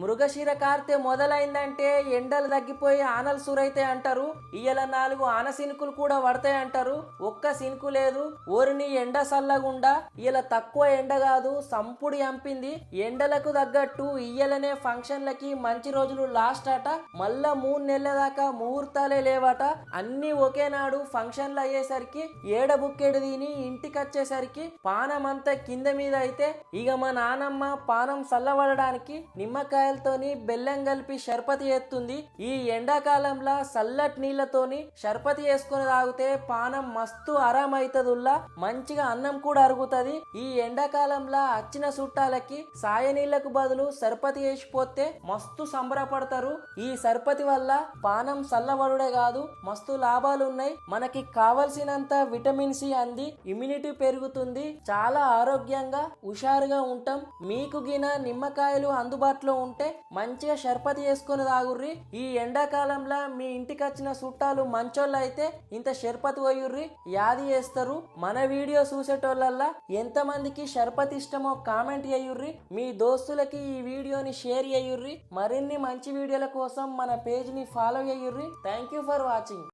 మృగశిర కార్తె మొదలైందంటే ఎండలు తగ్గిపోయి ఆనలు సురైతే అంటారు. ఇయ్యల నాలుగు ఆన సినుకులు కూడా పడతాయి అంటారు. ఒక్క సినుకు లేదు. ఓరిని ఎండ సల్లగుండా. ఇలా తక్కువ ఎండ కాదు సంపుడి అంపింది. ఎండలకు తగ్గట్టు ఇయ్యలనే ఫంక్షన్లకి మంచి రోజులు లాస్ట్ అట మళ్ళా మూడు నెలల దాకా ముహూర్తాలే లేవట. అన్ని ఒకే నాడు ఫంక్షన్లు అయ్యేసరికి ఏడ బుక్కెడు తిని ఇంటికి వచ్చేసరికి పానం అంతా కింద మీద అయితే ఇక మా నానమ్మ పానం చల్లబడడానికి నిమ్మకాయలతోని బెల్లం కలిపి షర్పతి ఎత్తుంది ఈ ఎండాకాలంలో చల్లటి నీళ్ళతోని షర్పతి వేసుకొని తాగితే పానం మస్తు ఆరామైతదుల్లా. మంచిగా అన్నం కూడా అరుగుతుంది. ఈ ఎండాకాలంలో వచ్చిన చుట్టాలకి సాయ నీళ్ళకు బదులు సర్పతి వేసిపోతే మస్తు సంబరపడతారు. ఈ సర్పతి వల్ల పానం చల్లబడుడే కాదు మస్తు లాభాలు ఉన్నాయి మనకి కావలసినంత విటమిన్ సి అంది. ఇమ్యూనిటీ పెరుగుతుంది. చాలా ఆరోగ్యంగా హుషారుగా ఉంటాం. మీకు గిన నిమ్మకాయలు అందుబాటులో ఉంటే మంచిగా షర్పతి చేసుకుని తాగుర్రి. ఈ ఎండాకాలంలో మీ ఇంటికి వచ్చిన చుట్టాలు మంచోళ్ళు అయితే ఇంత షర్పతి పోయుర్రి. యాది చేస్తారు. మన వీడియో చూసేటోళ్ళల్లా ఎంతమందికి షర్పతి ఇష్టమో కామెంట్ చేయుర్రి. మీ దోస్తులకి ఈ వీడియోని షేర్ చేయుర్రి. మరిన్ని మంచి వీడియోల కోసం మన పేజ్ని follow చేయుర్రి. Thank you for watching.